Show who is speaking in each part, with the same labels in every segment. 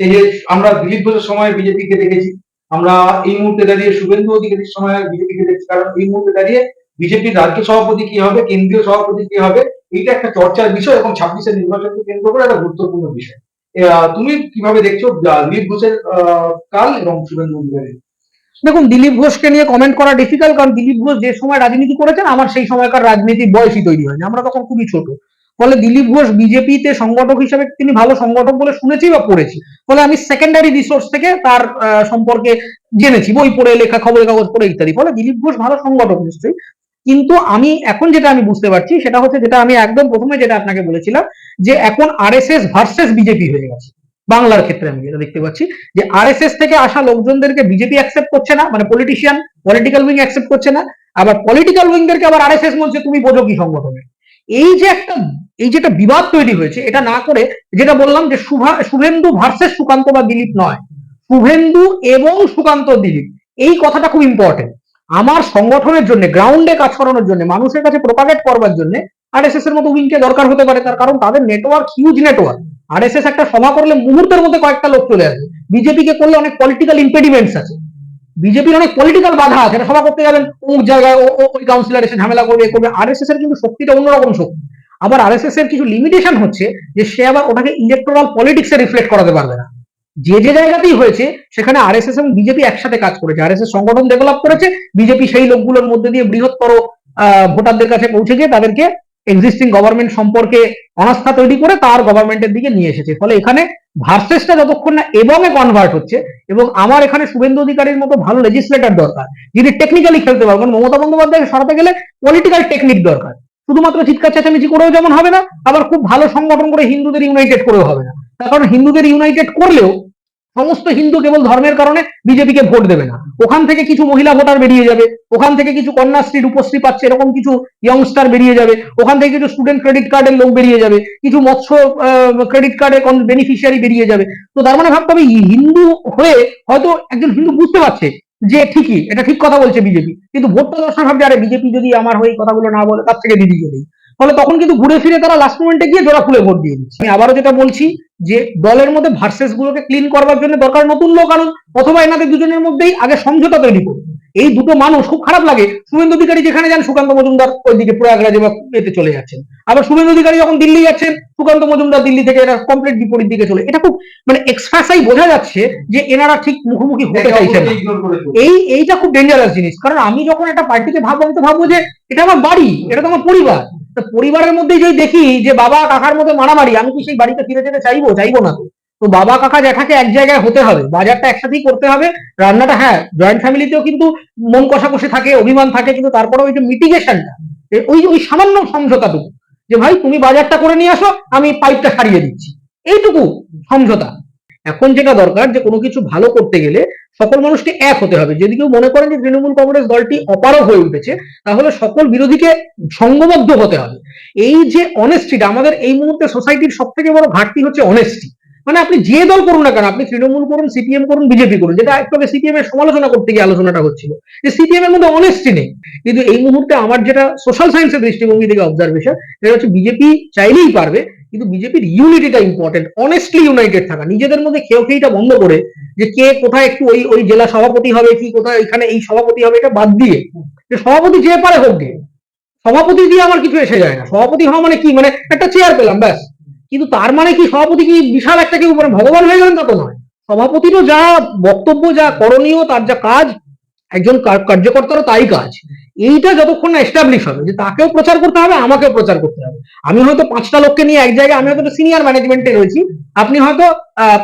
Speaker 1: এই যে আমরা দিলীপ ঘোষের সময় বিজেপিকে দেখেছি, আমরা এই মুহূর্তে দাঁড়িয়ে শুভেন্দু অধিকারীর সময় বিজেপিকে দেখছি, কারণ এই মুহূর্তে দাঁড়িয়ে বিজেপির রাজ্য সভাপতি কি হবে, কেন্দ্রীয় সভাপতি কি হবে, এইটা একটা চর্চার বিষয় এবং ছাব্বিশের নির্বাচনকে কেন্দ্র করে একটা গুরুত্বপূর্ণ বিষয়। তুমি কীভাবে দেখছ দিলীপ ঘোষের কাল এবং শুভেন্দু অধিকারীর?
Speaker 2: দেখুন, দিলীপ ঘোষকে নিয়ে কমেন্ট করা ডিফিকাল্ট কারণ দিলীপ ঘোষ যে সময় রাজনীতি করেছেন, আমার সেই সময়কার রাজনীতির বয়সই তৈরি হয়নি। আমরা তখন খুবই ছোট। ফলে দিলীপ ঘোষ বিজেপিতে সংগঠক হিসেবে তিনি ভালো সংগঠক বলে শুনেছি বা পড়েছি। ফলে আমি সেকেন্ডারি রিসোর্স থেকে তার সম্পর্কে জেনেছি, বই পড়ে, লেখা, খবরের কাগজ পড়ে ইত্যাদি। ফলে দিলীপ ঘোষ ভালো সংগঠক নিশ্চয়ই। কিন্তু আমি এখন যেটা আমি বুঝতে পারছি, সেটা হচ্ছে যেটা আমি একদম প্রথমে যেটা আপনাকে বলেছিলাম, যে এখন আরএসএস ভার্সেস বিজেপি হয়ে গেছে। বাংলার ক্ষেত্রে আমি যেটা দেখতে পাচ্ছি, যে আরএসএস থেকে আসা লোকজনদেরকে বিজেপি অ্যাকসেপ্ট করছে না মানে পলিটিশিয়ান পলিটিক্যাল উইং অ্যাকসেপ্ট করছে না। আবার পলিটিক্যাল উইংদেরকে আবার আরএসএস বলছে, তুমি বোঝো কি সংগঠনে? এই যে একটা, এই যে একটা বিবাদ তৈরি হয়েছে, এটা না করে যেটা বললাম যে শুভা, শুভেন্দু ভার্সেস সুকান্ত বা দিলীপ নয়। শুভেন্দু এবং সুকান্ত দিলীপ, এই কথাটা খুব ইম্পর্টেন্ট আমার সংগঠনের জন্য গ্রাউন্ডে কাজ করানোর জন্য, মানুষের কাছে প্রোপাগেট করবার জন্য আর এস এর মতো উইংকে দরকার হতে পারে, তার কারণ তাদের নেটওয়ার্ক হিউজ নেটওয়ার্ক আরএসএস একটা সভা করলে মুহূর্তের মধ্যে কয়েকটা লোক চলে আসবে। বিজেপি কে করলে অনেক পলিটিক্যাল ইম্পেডিমেন্টস আছে। বিজেপির অনেক পলিটিক্যাল বাধা আছে সভা করতে যাবেন, অমুক জায়গায় ওই কাউন্সিলর এসে ঝামেলা করবে, এ করবে আরএসএস এর কিন্তু শক্তিটা অন্যরকম শক্তি। আবার আরএসএস এর কিছু লিমিটেশন হচ্ছে যে সে আবার ওটাকে ইলেকট্রাল পলিটিক্সে রিফ্লেক্ট করাতে পারবে না। যে যে জায়গাতেই হয়েছে, সেখানে আর এস এস এবং বিজেপি একসাথে কাজ করেছে। আর এস এস সংগঠন ডেভেলপ করেছে, বিজেপি সেই লোকগুলোর মধ্যে দিয়ে বৃহত্তর ভোটারদের কাছে পৌঁছে গিয়ে তাদেরকে এক্সিস্টিং গভর্নমেন্ট সম্পর্কে অনাস্থা তৈরি করে তার গভর্নমেন্টের দিকে নিয়ে এসেছে। ফলে এখানে ভার্সেসটা যতক্ষণ না এবং এ কনভার্ট হচ্ছে এবং আমার এখানে শুভেন্দু অধিকারীর মতো ভালো লেজিসলেটর দরকার, যিনি টেকনিক্যালি খেলতে পারবেন, মমতা বন্দ্যোপাধ্যায় সরাতে গেলে পলিটিক্যাল টেকনিক দরকার। শুধুমাত্র চিৎকার চেঁচামেচি করেও যেমন হবে না, আবার খুব ভালো সংগঠন করে হিন্দুদের ইউনাইটেড করেও হবে না। তার কারণ হিন্দুদের ইউনাইটেড করলেও সমস্ত হিন্দু কেবল ধর্মের কারণে বিজেপিকে ভোট দেবে না। ওখান থেকে কিছু মহিলা ভোটার বেরিয়ে যাবে, ওখান থেকে কিছু কন্যাশ্রী, রূপশ্রী পাচ্ছে, এরকম কিছু ইয়ংস্টার বেরিয়ে যাবে, ওখান থেকে কিছু স্টুডেন্ট ক্রেডিট কার্ডের লোক বেরিয়ে যাবে, কিছু মৎস্য ক্রেডিট কার্ডের বেনিফিশিয়ারি বেরিয়ে যাবে। তো তার মানে ভাবতে হবে হিন্দু হয়ে হয়তো একজন হিন্দু বুঝতে পারছে যে ঠিকই, এটা ঠিক কথা বলছে বিজেপি। কিন্তু ভোটটা দর্শন ভাবছে, আরে বিজেপি যদি আমার হয়ে কথাগুলো না বলে, তার থেকে দিদি দেই ফলে তখন কিন্তু ঘুরে ফিরে তারা লাস্ট মোমেন্টে গিয়ে জোড়া খুলে ভোট দিয়ে দিচ্ছে। আমি আবারও যেটা বলছি যে দলের মধ্যে ভার্সেস গুলোকে ক্লিন করবার জন্য দরকার নতুন লোক আনুন অথবা এনাদের দুজনের মধ্যেই আগে সমঝোতা তৈরি করুন। এই দুটো মানুষ খুব খারাপ লাগে। শুভেন্দু অধিকারী যেখানে যান সুকান্ত মজুমদার ওইদিকে প্রয়াগরাজে বা এতে চলে যাচ্ছেন। আবার শুভেন্দু অধিকারী যখন দিল্লি যাচ্ছেন সুকান্ত মজুমদার দিল্লি থেকে এরা কমপ্লিট বিপরীত দিকে চলে। এটা খুব মানে এক্সপ্রেসাই বোঝা যাচ্ছে যে এনারা ঠিক মুখোমুখি হতে চাইছেন। এই এইটা খুব ডেঞ্জারাস জিনিস। কারণ আমি যখন একটা পার্টিতে ভাববো আমি তো ভাববো যে এটা আমার বাড়ি এটা তো আমার পরিবার। তো পরিবারের মধ্যে যদি দেখি যে বাবা কাকার মধ্যে মারামারি, আমি কি সেই বাড়িতে ফিরে যেতে চাইব? চাইব না তো। তো বাবা কাকা জ্যাঠাকে এক জায়গায় হতে হবে, বাজারটা একসাথেই করতে হবে, রান্নাটা হ্যাঁ জয়েন্ট ফ্যামিলিতেও কিন্তু মন কষাকষি থাকে, অভিমান থাকে, কিন্তু তারপরে ওই যে মিটিগেশনটা ওই ওই সামান্য সমঝোতাটুকু, যে ভাই তুমি বাজারটা করে নিয়ে আসো, আমি পাইপটা সারিয়ে দিচ্ছি। এইটুকু সমঝোতা। এখন যেটা দরকার যে কোনো কিছু ভালো করতে গেলে সকল মানুষকে এক হতে হবে। যদি কেউ মনে করেন যে তৃণমূল কংগ্রেস দলটি অপারগ হয়ে উঠেছে, তাহলে সকল বিরোধীকে সঙ্গবদ্ধ হতে হবে। এই যে অনেস্টিটা আমাদের এই মুহূর্তে সোসাইটির সব থেকে বড় ঘাটতি হচ্ছে অনেস্টি মানে আপনি যে দল করুন না কেন, আপনি তৃণমূল করুন সিপিএম করুন বিজেপি করুন, যেটা একটু আগে সিপিএম এর সমালোচনা করতে গিয়ে আলোচনাটা হচ্ছিল। যে সিপিএম এর মধ্যে অনেস্টি নেই। কিন্তু এই মুহূর্তে আমার যেটা সোশ্যাল সায়েন্সের দৃষ্টিভঙ্গি থেকে অবজারভেশন সেটা হচ্ছে বিজেপি চাইলেই পারবে কিন্তু বিজেপির ইউনিটিটা ইম্পর্টেন্ট অনেস্টলি ইউনাইটেড থাকা। নিজেদের মধ্যে কেউ খেইটা বন্ধ করে যে কে কোথায় একটু ওই ওই জেলা সভাপতি হবে, কি কোথায়, এখানে এই সভাপতি হবে, এটা বাদ দিয়ে যে সভাপতি যে পারে হোক গে, সভাপতি দিয়ে আমার কিছু এসে যায় না। সভাপতি হওয়া মানে কি? মানে একটা চেয়ার পেলাম, ব্যাস। কিন্তু তার মানে কি? সভাপতি কি বিশাল একটা কেউ মানে ভগবান হয়ে গেলেন তা তো নয়। সভাপতিরও যা বক্তব্য, যা করণীয়, তার যা কাজ, একজন কার- কার্যকর্তারও তাই কাজ। এইটা যতক্ষণ না এস্টাবলিশ হবে, যে তাকেও প্রচার করতে হবে, আমাকেও প্রচার করতে হবে। আমি হয়তো পাঁচটা লোককে নিয়ে এক জায়গায়, আমি হয়তো সিনিয়র ম্যানেজমেন্টে রয়েছি, আপনি হয়তো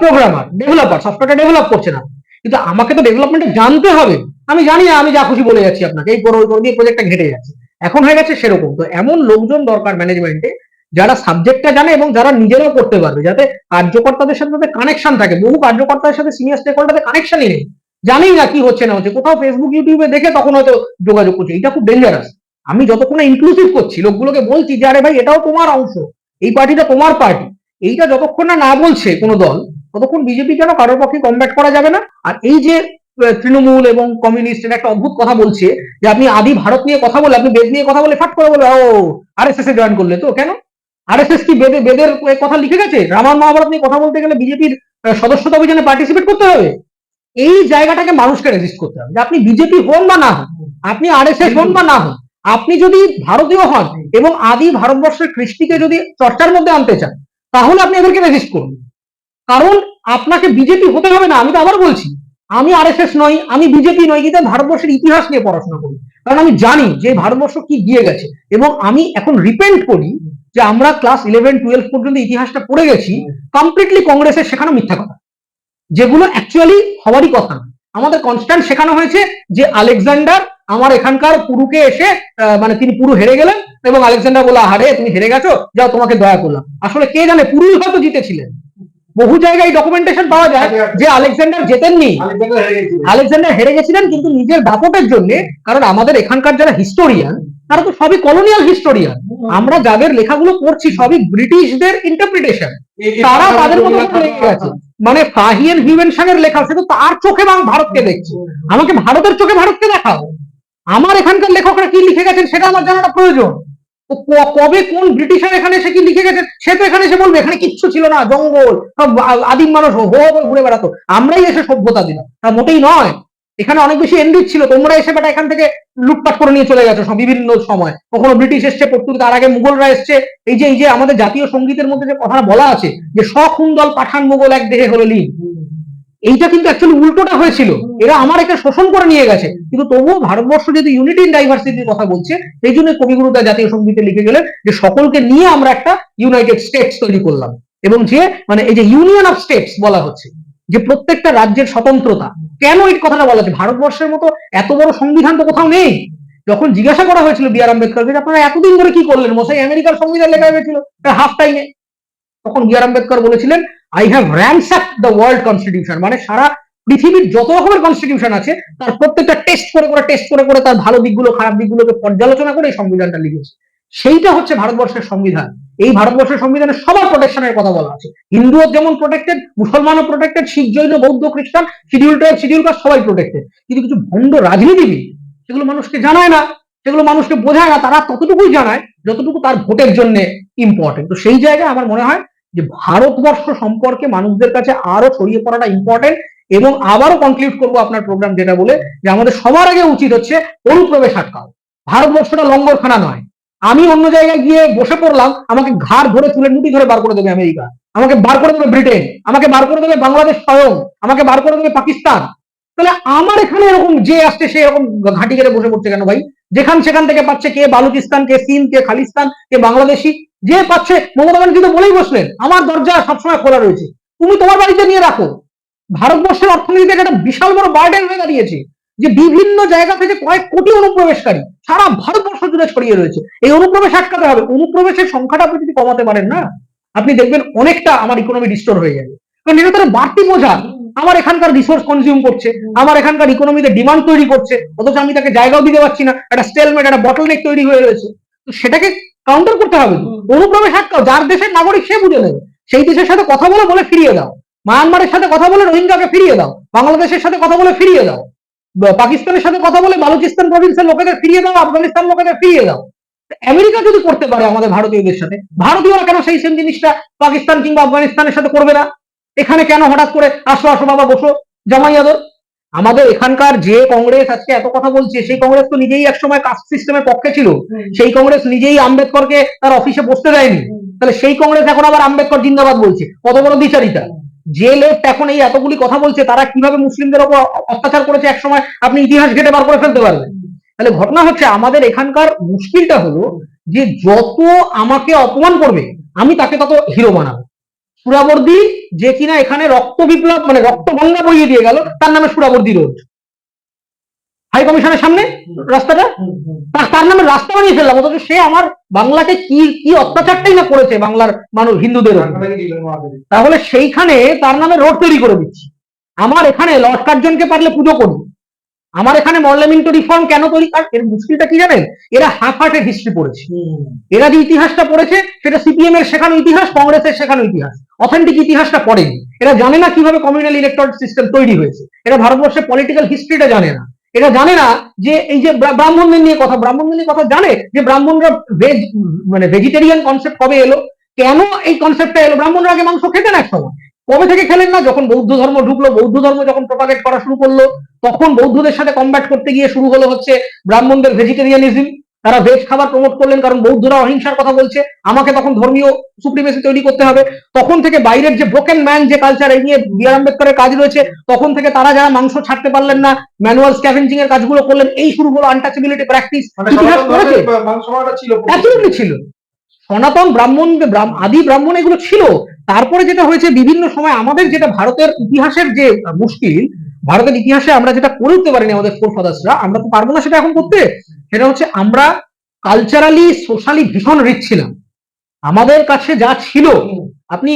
Speaker 2: প্রোগ্রামার ডেভেলপার সফটওয়্যারটা ডেভেলপ করছেন আপনি। কিন্তু আমাকে তো ডেভেলপমেন্টে জানতে হবে। আমি জানি না, আমি যা খুশি বলে যাচ্ছি আপনাকে, এই করো ওই করো দিয়ে প্রজেক্টটা ঘেটে যাচ্ছে। এখন হয়ে গেছে সেরকম। তো এমন লোকজন দরকার ম্যানেজমেন্টে যারা সাবজেক্টটা জানে এবং যারা নিজেরাও করতে পারবে, যাতে কার্যকর্তাদের সাথে কানেকশন থাকে। বহু কার্যকর্তাদের সাথে সিনিয়র স্টেক হোল্ডারের কানেকশনই নেই। জানেই না কি হচ্ছে, না হচ্ছে। কোথাও ফেসবুক ইউটিউবে দেখে তখন হয়তো যোগাযোগ করছে। এটা খুব ডেঞ্জারাস আমি যতক্ষণ ইনক্লুসিভ করছি, লোকগুলোকে বলছি যে, আরে ভাই, এটাও তোমার অংশ। এই পার্টিটা তোমার পার্টি এইটা যতক্ষণ না না বলছে কোনো দল, ততক্ষণ বিজেপি কেন কারোর পক্ষে কমব্যাট করা যাবে না। আর এই যে তৃণমূল এবং কমিউনিস্ট এর একটা অদ্ভুত কথা বলছে, যে আপনি আদি ভারত নিয়ে কথা বলে, আপনি বেদ নিয়ে কথা বলে ফাট করে বলে, ও আর এস এস এ জয়েন করলে তো, কেন? আর এস এস কি বেদে, বেদের কথা লিখে গেছে? রামায়ণ মহাভারত নিয়ে কথা বলতে গেলে বিজেপির সদস্যতা অভিযানে পার্টিসিপেট করতে হবে? এই জায়গাটাকে মানুষকে রেজিস্ট করতে হবে। যে আপনি বিজেপি হন বা না হন, আপনি আর এস এস হন বা না হন, আপনি যদি ভারতীয় হন এবং আদি ভারতবর্ষের কৃষ্টিকে যদি চর্চার মধ্যে আনতে চান, তাহলে আপনি এদেরকে রেজিস্ট করুন। কারণ আপনাকে বিজেপি হতে হবে না, আমি তো আবার বলছি, আমি আরএসএস নই, আমি বিজেপি নই, কিন্তু ভারতবর্ষের ইতিহাস নিয়ে পড়াশোনা করি। কারণ আমি জানি যে ভারতবর্ষ কি গিয়ে গেছে এবং আমি এখন রিপেন্ট করি যে আমরা ক্লাস ইলেভেন টুয়েলভ পর্যন্ত ইতিহাসটা পড়ে গেছি কমপ্লিটলি কংগ্রেসের শেখানো মিথ্যা কথা। যেগুলো অ্যাকচুয়ালি হওয়ারই কথা না। আমাদের কনস্ট্যান্ট শেখানো হয়েছে যে আলেকজান্ডার আমার এখানকার পুরুকে এসে মানে তিনি পুরু হেরে গেলেন এবং আলেকজান্ডার বলে আরে তুমি হেরে গেছো? যাও তোমাকে দয়া করলাম। আসলে কে জানে পুরুই হয়তো জিতেছিলেন। বহু জায়গায় ডকুমেন্টেশন পাওয়া যায় যে আলেকজান্ডার জেতেননি।
Speaker 1: আলেকজান্ডার হেরে গেছিলেন।
Speaker 2: হেরে কিন্তু নিজের দাপটের জন্য কারণ আমাদের এখানকার যারা হিস্টোরিয়ান তারা তো সবই কলোনিয়াল হিস্টোরিয়ান আমরা যাদের লেখাগুলো পড়ছি সবই ব্রিটিশদের ইন্টারপ্রিটেশন তারা তাদের মতো গেছে মানে ফাহিয়ান হিউম্যান সাংয়ের লেখা সে তো তার চোখে ভারতকে দেখছে। আমাকে ভারতের চোখে ভারতকে দেখাও। আমার এখানকার লেখকরা কি লিখে গেছেন সেটা আমার জানাটা প্রয়োজন। তো কবে কোন ব্রিটিশার এখানে এসে কি লিখে গেছে, সে তো এখানে এসে বলবে, এখানে কিচ্ছু ছিল না, জঙ্গল, সব আদিম মানুষ হো হো, ঘুরে বেড়াতো। আমরাই এসে সভ্যতা দিলাম। তা মোটেই নয়। এখানে অনেক বেশি এনরিচ ছিল। তোমরা এসে বেটা এখান থেকে লুটপাট করে নিয়ে চলে গেছো বিভিন্ন সময়। কখনো ব্রিটিশ এসছে, পর্তুগিজ তার আগে মুঘলরা এসছে। এই যে এই যে আমাদের জাতীয় সঙ্গীতের মধ্যে যে কথা বলা আছে, যে সখুন্দল পাঠান মুঘল এক দেহে হলো লীন। এইটা কিন্তু অ্যাকচুয়ালি উল্টোটা হয়েছিল। এরা আমার একে শোষণ করে নিয়ে গেছে। কিন্তু তবুও ভারতবর্ষ যদি ইউনিটি ইন ডাইভার্সিটির কথা বলছে, সেই জন্য কবিগুরু তার জাতীয় সঙ্গীতে লিখে গেলেন যে সকলকে নিয়ে আমরা একটা ইউনাইটেড স্টেটস তৈরি করলাম। এবং যে মানে এই যে ইউনিয়ন অফ স্টেটস বলা হচ্ছে যে প্রত্যেকটা রাজ্যের স্বতন্ত্রতা। কেন এই কথাটা বলা হচ্ছে? ভারতবর্ষের মতো এত বড় সংবিধান তো কোথাও নেই। যখন জিজ্ঞাসা করা হয়েছিল বি আর আম্বেদকরকে আপনারা এতদিন ধরে কি করলেন? মশাই, আমেরিকার সংবিধান লেখা হয়েছিল হাফ টাইমে তখন বি আর আম্বেদকর বলেছিলেন I have ransack the world constitution মানে সারা পৃথিবীর যত রকমের কনস্টিটিউশন আছে, তার প্রত্যেকটা টেস্ট করে করে টেস্ট করে করে তার ভালো দিকগুলো, খারাপ দিকগুলোকে পর্যালোচনা করে এই সংবিধানটা লিখেছে। সেইটা হচ্ছে ভারতবর্ষের সংবিধান। এই ভারতবর্ষের সংবিধানে সবার প্রোটেকশনের কথা বলা আছে। হিন্দুও যেমন প্রোটেক্টেড মুসলমানও প্রোটেক্টেড শিখ, জৈন, বৌদ্ধ, খ্রিস্টান, শিডিউল ট্রাইব, শিডিউল কাস্ট সবাই প্রোটেক্টেড কিন্তু কিছু ভণ্ড রাজনীতিবিদ সেগুলো মানুষকে জানায় না, সেগুলো মানুষকে বোঝায় না, তারা ততটুকুই জানায় যতটুকু তার ভোটের জন্য ইম্পর্টেন্ট তো সেই জায়গায় আমার মনে হয় যে ভারতবর্ষ সম্পর্কে মানুষদের কাছে আরও ছড়িয়ে পড়াটা ইম্পর্টেন্ট এবং আবারও কনক্লুড করব আপনার প্রোগ্রাম যেটা বলে যে আমাদের সবার আগে উচিত হচ্ছে অনুপ্রবেশ আটকাও। ভারতবর্ষটা লঙ্গরখানা নয় আমি অন্য জায়গায় গিয়ে বসে পড়লাম, আমাকে ঘাড় ধরে চুলের মুঠি ধরে বার করে দেবে আমেরিকা। আমাকে বার করে দেবে ব্রিটেন। আমাকে বার করে দেবে বাংলাদেশ স্বয়ং। আমাকে বার করে দেবে পাকিস্তান। তাহলে আমার এখানে এরকম যে আসছে, সে এরকম ঘাঁটি কেটে বসে পড়ছে কেন ভাই? যেখান সেখান থেকে পাচ্ছে কে বালুচিস্তান, কে সিন কে খালিস্তান, কে বাংলাদেশি? যে পাচ্ছে, মমতা ব্যানার্জি তো বলেই বসলেন, আমার দরজা সবসময় খোলা রয়েছে। তুমি তোমার বাড়িতে নিয়ে রাখো। ভারতবর্ষের অর্থনীতিতে একটা বিশাল বড় বার্ডেন হয়ে দাঁড়িয়েছে যে বিভিন্ন জায়গা থেকে কয়েক কোটি অনুপ্রবেশকারী, সারা ভারতবর্ষ জুড়ে ছড়িয়ে রয়েছে। এই অনুপ্রবেশ আটকাতে হবে। অনুপ্রবেশের সংখ্যাটা আপনি যদি কমাতে পারেন না, আপনি দেখবেন অনেকটা আমার ইকোনমি ডিস্টোর হয়ে যাবে। কারণ এটা তারা বাড়তি বোঝা, আমার এখানকার রিসোর্স কনজিউম করছে, আমার এখানকার ইকোনমিতে ডিমান্ড তৈরি করছে, অথচ আমি তাকে জায়গাও দিতে পারছি না, একটা স্টেলমেট একটা বটলনেক তৈরি হয়ে রয়েছে। তো সেটাকে কাউন্টার করতে হবে। অনুপ্রবেশ আটকাও, যার দেশের নাগরিক সে বুঝে নেবে। সেই দেশের সাথে কথা বলে বলে ফিরিয়ে দাও। মায়ানমারের সাথে কথা বলে রোহিঙ্গাকে ফিরিয়ে দাও। বাংলাদেশের সাথে কথা বলে ফিরিয়ে দাও। পাকিস্তানের সাথে কথা বলে বালুচিস্তান প্রভিন্সের লোকেদের ফিরিয়ে দাও আফগানিস্তান লোকেদের ফিরিয়ে দাও। আমেরিকা যদি করতে পারে আমাদের ভারতীয়দের সাথে ভারতীয়রা কেন সেই সেম জিনিসটা পাকিস্তান কিংবা আফগানিস্তানের সাথে করবে না? এখানে কেন হঠাৎ করে আসো আসো বাবা বসো জামাই আদর? আমাদের এখানকার যে কংগ্রেস আজকে এত কথা বলছে সেই কংগ্রেস তো নিজেই একসময় কাস্ট সিস্টেমের পক্ষে ছিল। সেই কংগ্রেস নিজেই আম্বেদকরকে তার অফিসে বসতে দেয়নি। তাহলে সেই কংগ্রেস এখন আবার আম্বেদকর জিন্দাবাদ বলছে। কত বড় বিচারিতা? যে লেফট এখন এই এতগুলি কথা বলছে, তারা কীভাবে মুসলিমদের ওপর অত্যাচার করেছে একসময় আপনি ইতিহাস ঘেটে বার করে ফেলতে পারবেন। তাহলে ঘটনা হচ্ছে, আমাদের এখানকার মুশকিলটা হলো যে যত আমাকে অপমান করবে, আমি তাকে তত হিরো বানাবো। সুরাবর্দি যে কিনা এখানে রক্ত বিপ্লব মানে রক্ত গঙ্গা বইয়ে দিয়ে গেল, তার নামে সুরাবর্দি রোড। হাই কমিশনের সামনে রাস্তাটা? তার নামে রাস্তা বানিয়ে ফেললাম অথচ সে আমার বাংলাকে কি কি অত্যাচারটাই না করেছে বাংলার মানুষ হিন্দুদের তাহলে সেইখানে তার নামে রোড তৈরি করে দিচ্ছি। আমার এখানে লর্ড কার্জনকে পারলে পুজো করি আমার এখানে মর্লামিন্ট রিফর্ম কেন তৈরি? আর এর মুশকিলটা কি জানেন? এরা হাফ হার্টেড হিস্ট্রি পড়েছে। এরা যে ইতিহাসটা পড়েছে সেটা সিপিএম এর শেখানো ইতিহাস কংগ্রেসের শেখানো ইতিহাস। অথেন্টিক ইতিহাসটা পড়েনি। এরা জানে না কীভাবে কমিউনাল ইলেকট্রনিক সিস্টেম তৈরি হয়েছে। এরা ভারতবর্ষের পলিটিক্যাল হিস্ট্রিটা জানে না। এরা জানে না যে এই যে ব্রাহ্মণদের নিয়ে কথা, ব্রাহ্মণদের নিয়ে কথা জানে যে ব্রাহ্মণরা ভেজ মানে ভেজিটেরিয়ান কনসেপ্ট কবে এলো? কেন এই কনসেপ্টটা এলো? ব্রাহ্মণরা আগে মাংস খেতেন এক সময় কবে থেকে খেলেন না? যখন বৌদ্ধ ধর্ম ঢুকলো, বৌদ্ধ ধর্ম যখন প্রপাগেট করা শুরু করল, তখন বৌদ্ধদের সাথে কম্ব্যাট করতে গিয়ে শুরু হলো হচ্ছে ব্রাহ্মণদের ভেজিটেরিয়ানিজম তারা ভেজ খাবার প্রমোট করলেন কারণ বৌদ্ধরা অহিংসার কথা বলছে। আমাকে তখন ধর্মীয় সুপ্রিমেসি তৈরি করতে হবে। তখন থেকে বাইরের যে ব্রোকেন ম্যান যে কালচার এই নিয়ে বি আর আম্বেদকরের কাজ রয়েছে তখন থেকে তারা যারা মাংস ছাড়তে পারলেন না ম্যানুয়াল স্ক্যাভেঞ্জিং এর কাজগুলো করলেন এই শুরু হলো আনটাচেবিলিটি প্র্যাকটিস
Speaker 1: মানে খাওয়াটা ছিল
Speaker 2: সনাতন ব্রাহ্মণ আদি ব্রাহ্মণ এগুলো ছিল। তারপরে যেটা হয়েছে বিভিন্ন সময় আমাদের যেটা ভারতের ইতিহাসের যে মুশকিল ভারতের ইতিহাসে আমরা যেটা করে উঠতে পারিনি আমাদের ফোর ফাদার্সরা আমরা তো পারব না সেটা এখন করতে। সেটা হচ্ছে আমরা কালচারালি সোশ্যালি ভীষণ রিচ ছিলাম। আমাদের কাছে যা ছিল, আপনি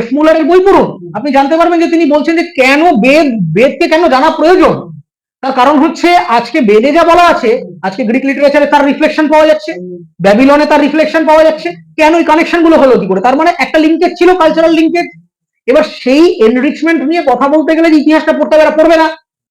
Speaker 2: এফ মুলারের বই পড়ুন, আপনি জানতে পারবেন যে তিনি বলছেন যে কেন বেদ, বেদকে কেন জানা প্রয়োজন? তার কারণ হচ্ছে আজকে বেদে যা বলা আছে, আজকে গ্রিক লিটারেচারে তার রিফ্লেকশন পাওয়া যাচ্ছে ব্যাবিলনে তার রিফ্লেকশন পাওয়া যাচ্ছে, কেন ওই কানেকশনগুলো হলো কি করে? তার মানে একটা লিঙ্কেজ ছিল কালচারাল লিঙ্কেজ এবার সেই এনরিচমেন্ট নিয়ে কথা বলতে গেলে যে ইতিহাসটা পড়তে হবে পড়বে না।